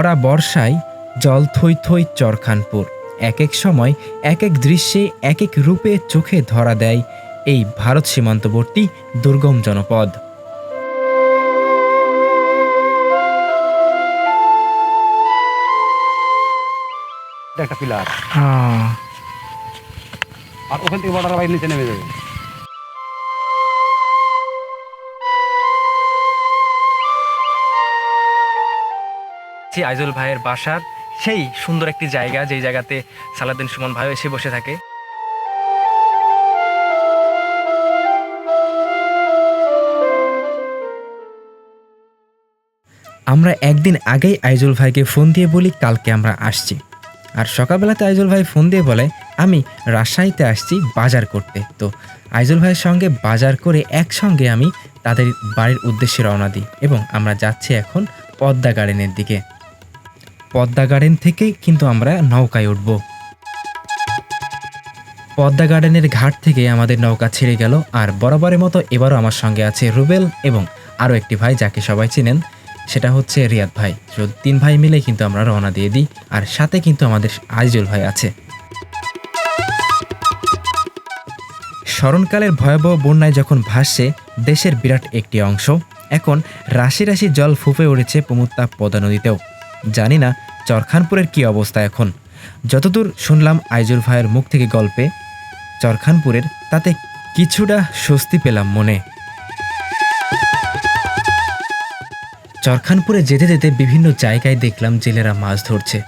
ভরা বর্ষায় জল থই থই চরখানপুর। এক এক সময় এক এক দৃশ্যে এক এক রূপে চোখে ধরা দেয় এই ভারত সীমান্তবর্তী দুর্গম জনপদ। একটা পিলার। আর ওখান থেকে বর্ডার বাইরে নিচে নেমে যাবে। জি আইজুল ভাইয়ের বাসার। সেই সুন্দর একটি জায়গা, যেই জায়গাতে সালাদিন সুমন ভাইও এসে বসে থাকে। আমরা একদিন আগেই আইজুল ভাইকে ফোন দিয়ে বলি, কালকে আমরা আসছি। আর সকালবেলাতে আইজুল ভাই ফোন দিয়ে বলে, আমি রাজশাহীতে আসছি বাজার করতে। তো আইজুল ভাইয়ের সঙ্গে বাজার করে একসঙ্গে আমি তাদের বাড়ির উদ্দেশ্যে রওনা দিই এবং আমরা যাচ্ছি এখন পদ্মা গার্ডেনের দিকে। পদ্মা গার্ডেন থেকে কিন্তু আমরা নৌকায় উঠব। পদ্মা গার্ডেনের ঘাট থেকে আমাদের নৌকা ছেড়ে গেল, আর বরাবরের মতো এবারও আমার সঙ্গে আছে রুবেল এবং আরও একটি ভাই যাকে সবাই চিনেন, সেটা হচ্ছে রিয়াদ ভাই। তো তিন ভাই মিলে কিন্তু আমরা রওনা দিয়ে দিই, আর সাথে কিন্তু আমাদের আইজুল ভাই আছে। স্মরণকালের ভয়াবহ বন্যায় যখন ভাসছে, দেশের বিরাট একটি অংশ। এখন রাশি রাশি জল ফুপে উঠেছে প্রমুত্তা পদা নদীতেও। জানি না চরখানপুরের কি অবস্থা এখন। যতদূর শুনলাম আইজুল ভাইয়ের মুখ থেকে গল্পে, চরখানপুরের তাতে কিছুটা স্বস্তি পেলাম মনে। চরখানপুরে যেতে যেতে বিভিন্ন জায়গায় দেখলাম জেলেরা মাছ ধরছে।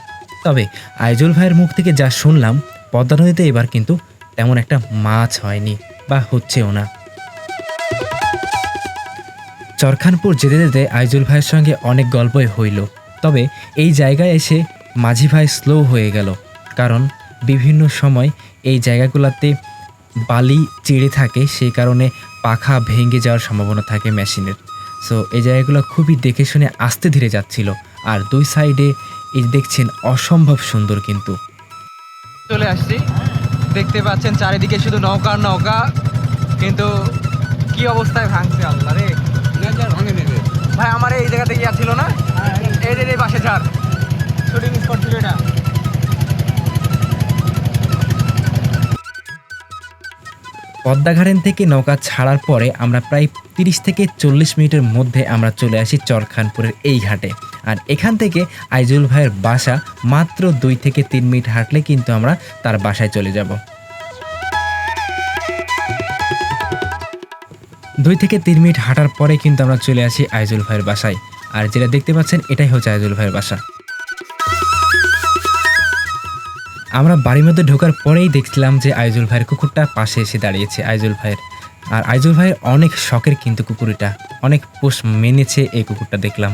তবে আইজুল ভাইয়ের মুখ থেকে যা শুনলাম, পদ্মা নদীতে এবার কিন্তু তেমন একটা মাছ হয়নি বা হচ্ছেও না। চরখানপুর যেতে যেতে আইজুল ভাইয়ের সঙ্গে অনেক গল্পই হইল। তবে এই জায়গায় এসে মাঝি ভাই স্লো হয়ে গেল, কারণ বিভিন্ন সময় এই জায়গাগুলোতে বালি চিড়ে থাকে, সেই কারণে পাখা ভেঙে যাওয়ার সম্ভাবনা থাকে মেশিনের। সো এই জায়গাগুলো খুবই দেখে শুনে আস্তে ধীরে যাচ্ছিল, আর দুই সাইডে এই দেখছেন অসম্ভব সুন্দর কিন্তু। চলে আসছি। দেখতে পাচ্ছেন চারিদিকে শুধু নৌকা নৌকা, কিন্তু কি অবস্থায় ভাঙছে আল্লাহ রে? পদ্মাঘাটেন থেকে নৌকা ছাড়ার পরে আমরা প্রায় তিরিশ থেকে চল্লিশ মিনিটের মধ্যে আমরা চলে আসি চরখানপুরের এই ঘাটে আর এখান থেকে আইজুল ভাইয়ের বাসা মাত্র দুই থেকে তিন মিনিট হাঁটলে কিন্তু আমরা তার বাসায় চলে যাব। দুই থেকে তিন মিনিট হাঁটার পরে কিন্তু আমরা চলে আসি আইজুল ভাইয়ের বাসায়। আর যেটা দেখতে পাচ্ছেন, এটাই হচ্ছে আইজুল ভাইয়ের বাসা। আমরা বাড়ির মধ্যে ঢোকার পরেই দেখছিলাম যে আইজুল ভাইয়ের কুকুরটা পাশে এসে দাঁড়িয়েছে আইজুল ভাইয়ের। আর আইজুল ভাইয়ের অনেক শখের কিন্তু কুকুরটা, অনেক পোষ মেনেছে এই কুকুরটা দেখলাম।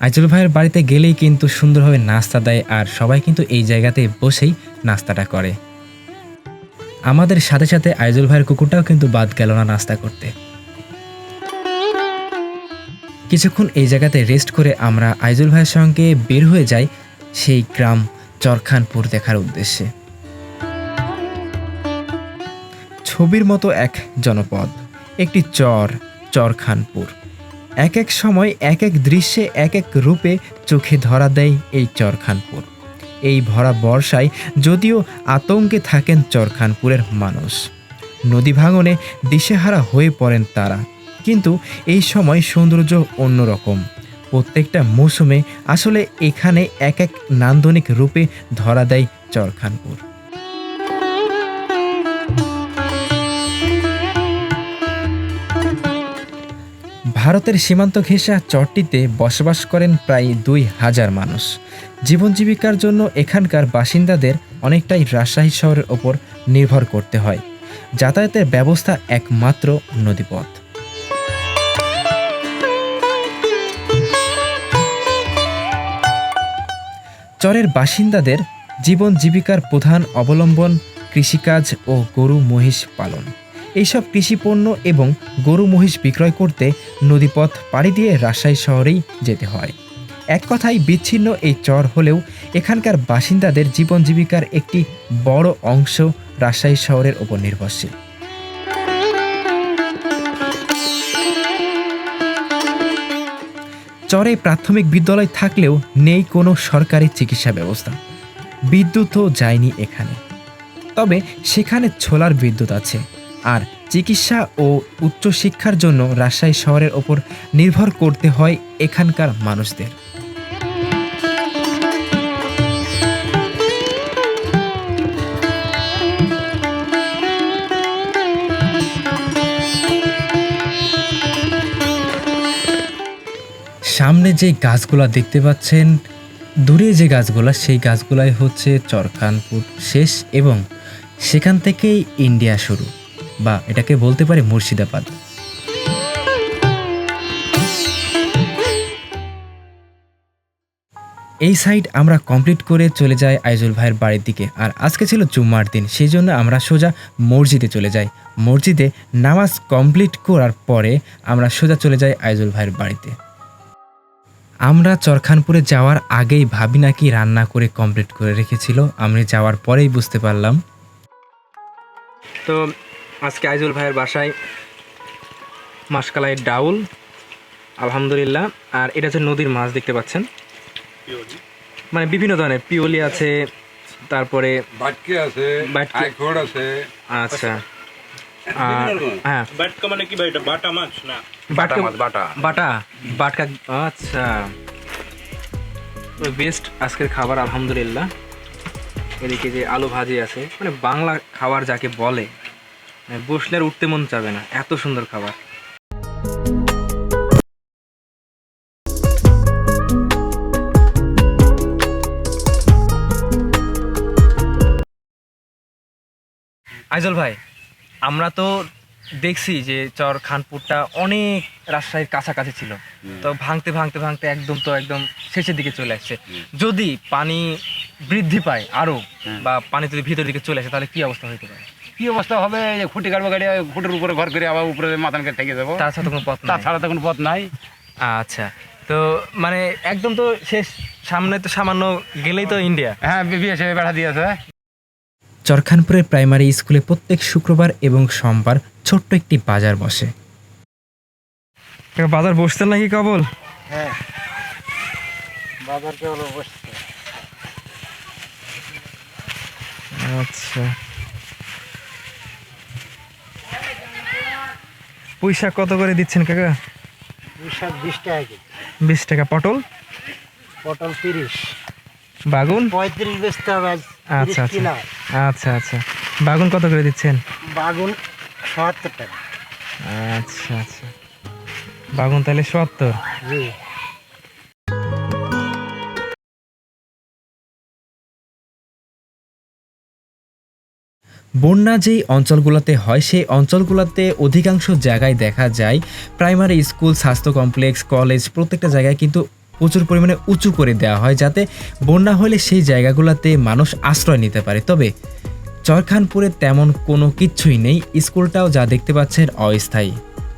আইজুল ভাইয়ের বাড়িতে গেলেই কিন্তু সুন্দরভাবে নাস্তা দেয় আর সবাই কিন্তু এই জায়গাতে বসেই নাস্তাটা করে। আমাদের সাথে সাথে আইজুল ভাইয়ের কুকুরটাও কিন্তু বাদ গেল না নাস্তা করতে। কিছুক্ষণ এই জায়গাতে রেস্ট করে আমরা আইজুল ভাইয়ের সঙ্গে বের হয়ে যাই সেই গ্রাম চরখানপুর দেখার উদ্দেশ্যে। ছবির মতো এক জনপদ, একটি চর, চরখানপুর। এক এক সময়, এক এক দৃশ্যে, এক এক রূপে চোখে ধরা দেয় এই চরখানপুর। এই ভরা বর্ষায় যদিও আতঙ্কে থাকেন চরখানপুরের মানুষ। নদী ভাঙনে দিশেহারা হয়ে পড়েন তারা। কিন্তু এই সময় সৌন্দর্য অন্যরকম। প্রত্যেকটা মৌসুমে আসলে এখানে এক এক নান্দনিক রূপে ধরা দেয় চরখানপুর ভারতের সীমান্ত ঘেঁষা চরটিতে বসবাস করেন প্রায় দুই হাজার মানুষ। জীবন জীবিকার জন্য এখানকার বাসিন্দাদের অনেকটাই রাজশাহী শহরের ওপর নির্ভর করতে হয়। যাতায়াতের ব্যবস্থা একমাত্র নদীপথ। চরের বাসিন্দাদের জীবন জীবিকার প্রধান অবলম্বন কৃষিকাজ ও গরু মহিষ পালন। এইসব কৃষিপণ্য এবং গরু মহিষ বিক্রয় করতে নদীপথ পাড়ি দিয়ে রাজশাহী শহরেই যেতে হয়। এক কথায় বিচ্ছিন্ন এই চর হলেও এখানকার বাসিন্দাদের জীবন জীবিকার একটি বড় অংশ রাজশাহী শহরের ওপর নির্ভরশীল। চরে প্রাথমিক বিদ্যালয় থাকলেও নেই কোনো সরকারি চিকিৎসা ব্যবস্থা। বিদ্যুৎও যায়নি এখানে। তবে সেখানে ছোলার বিদ্যুৎ আছে। আর চিকিৎসা ও উচ্চশিক্ষার জন্য রাজশাহী শহরের ওপর নির্ভর করতে হয় এখানকার মানুষদের। সামনে যে গাছগুলা দেখতে পাচ্ছেন, দূরে যে গাছগুলা, সেই গাছগুলাই হচ্ছে চরখানপুর শেষ এবং সেখান থেকেই ইন্ডিয়া শুরু বা এটাকে বলতে পারি মুর্শিদাবাদ। এই সাইড আমরা কমপ্লিট করে চলে যাই আইজুল ভাইয়ের বাড়ির দিকে। আর আজকে ছিল জুম্মার দিন, সেই জন্য আমরা সোজা মসজিদে চলে যাই। মসজিদে নামাজ কমপ্লিট করার পরে আমরা সোজা চলে যাই আইজুল ভাইয়ের বাড়িতে। আমরা চরখানপুরে যাওয়ার আগেই ভাবি নাকি রান্না করে কমপ্লিট করে রেখেছিল আমি যাওয়ার পরেই বুঝতে পারলাম। তো আজকে আইজুল ভাইয়ের বাসায় মাসকালাইয়ের ডাউল আলহামদুলিল্লাহ। আর এটা হচ্ছে নদীর মাছ দেখতে পাচ্ছেন? মানে বিভিন্ন ধরনের পিওলি আছে তারপরে বাটকি আছে বাটকি। আছে। আচ্ছা। হ্যাঁ। বাটকা মানে কি ভাই এটা বাটা মাছ? না। বাটা মাছ বাটা। বাটা। বাটকা আচ্ছা। বেস্ট আজকের খাবার আলহামদুলিল্লাহ। এদিকে যে আলু ভাজি আছে মানে বাংলা খাবার যাকে বলে মানে বসলে আর উঠতে মন চাবে না এত সুন্দর খাবার। আইজল ভাই আমরা তো দেখছি যে চর খানপুরটা অনেক রাজশাহীর কাছাকাছি ছিল। তো ভাঙতে ভাঙতে ভাঙতে একদম তো একদম শেষের দিকে চলে আসছে। যদি পানি বৃদ্ধি পায় আরও বা পানি যদি ভিতর দিকে চলে আসে তাহলে কি অবস্থা হতে পারে? কি অবস্থা হবে? যে খুঁটি কাটবো গাড়ি খুঁটির উপরে ঘর করে আবার উপরে মাথানকে ঠেকে যাব তাছাড়া তো কোনো পথ তাছাড়া তো কোনো পথ নাই। আচ্ছা তো মানে একদম তো শেষ সামনে তো সামান্য গেলেই তো ইন্ডিয়া হ্যাঁ বিয়ে বেড়া দিয়েছে। চরখানপুরের প্রাইমারি স্কুলে প্রত্যেক শুক্রবার এবং সোমবার ছোট্ট একটি বাজার বসে। বাজার বসতেন নাকি কেবল? হ্যাঁ। বাজার কেবল বসছে আচ্ছা। পয়সা কত করে দিচ্ছেন কাকা? বিশ টাকা বিশ টাকা। পটল? পটল তিরিশ। বাগুন? পঁয়ত্রিশ বেচতে হবে আচ্ছা আচ্ছা। আচ্ছা আচ্ছা। বাগুন কত করে দিচ্ছেন? বাগুন সত্তর টাকা। আচ্ছা আচ্ছা। বাগুন তাহলে সত্তর। জি। বন্যা যেই অঞ্চলগুলোতে হয় সেই অঞ্চলগুলোতে অধিকাংশ জায়গায় দেখা যায় প্রাইমারি স্কুল স্বাস্থ্য কমপ্লেক্স কলেজ প্রত্যেকটা জায়গায় কিন্তু প্রচুর পরিমাণে উঁচু করে দেওয়া হয় যাতে বন্যা হলে সেই জায়গাগুলোতে মানুষ আশ্রয় নিতে পারে। তবে চরখানপুরে তেমন কোনো কিচ্ছুই নেই। স্কুলটাও যা দেখতে পাচ্ছেন অস্থায়ী।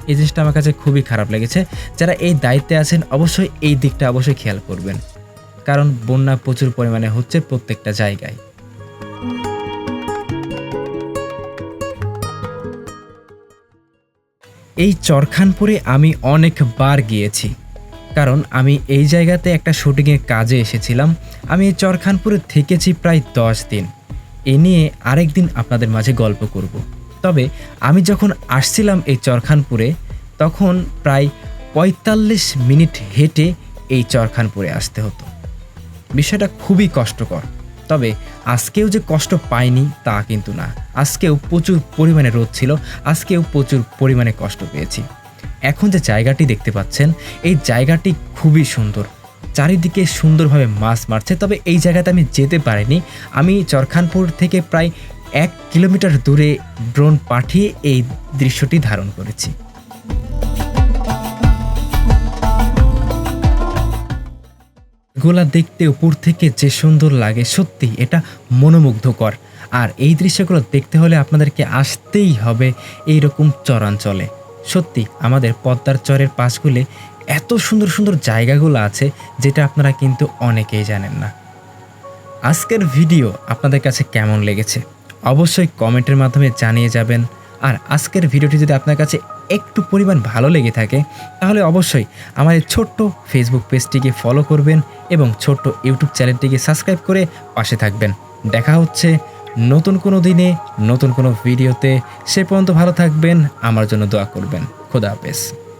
এই জিনিসটা আমার কাছে খুবই খারাপ লেগেছে। যারা এই দায়িত্বে আছেন অবশ্যই এই দিকটা অবশ্যই খেয়াল করবেন। কারণ বন্যা প্রচুর পরিমাণে হচ্ছে প্রত্যেকটা জায়গায়। এই চরখানপুরে আমি অনেকবার গিয়েছি। কারণ আমি এই জায়গাতে একটা শুটিংয়ের কাজে এসেছিলাম। আমি এই চরখানপুরে থেকেছি প্রায় দশ দিন। এ নিয়ে আরেক দিন আপনাদের মাঝে গল্প করব। তবে আমি যখন আসছিলাম এই চরখানপুরে, তখন প্রায় পঁয়তাল্লিশ মিনিট হেঁটে এই চরখানপুরে আসতে হতো। বিষয়টা খুবই কষ্টকর। তবে আজকেও যে কষ্ট পাইনি তা কিন্তু না। আজকেও প্রচুর পরিমাণে রোদ ছিল, আজকেও প্রচুর পরিমাণে কষ্ট পেয়েছি। এখন যে জায়গাটি দেখতে পাচ্ছেন, এই জায়গাটি খুবই সুন্দর। চারিদিকে সুন্দরভাবে মাছ মারছে, তবে এই জায়গাতে আমি যেতে পারিনি। আমি চরখানপুর থেকে প্রায় এক কিলোমিটার দূরে ড্রোন পাঠিয়ে এই দৃশ্যটি ধারণ করেছি। গোলা দেখতে উপর থেকে যে সুন্দর লাগে, সত্যি এটা মনোমুগ্ধকর। আর এই দৃশ্যগুলো দেখতে হলে আপনাদেরকে আসতেই হবে এই রকম চরাঞ্চলে। সত্যি, আমাদের পদ্মার চরের পাশগুলি এত সুন্দর সুন্দর জায়গাগুলো আছে যেটা আপনারা কিন্তু অনেকেই জানেন না। আজকের ভিডিও আপনাদের কাছে কেমন লেগেছে? অবশ্যই কমেন্টের মাধ্যমে জানিয়ে যাবেন। আর আজকের ভিডিওটি যদি আপনার কাছে একটু পরিমাণ ভালো লেগে থাকে, তাহলে অবশ্যই আমার এই ছোট্ট ফেসবুক পেজটিকে ফলো করবেন এবং ছোট্ট ইউটিউব চ্যানেলটিকে সাবস্ক্রাইব করে পাশে থাকবেন। দেখা হচ্ছে নতুন কোনো দিনে, নতুন কোনো ভিডিওতে সে পর্যন্ত ভালো থাকবেন, আমার জন্য দোয়া করবেন। খোদা হাফেজ।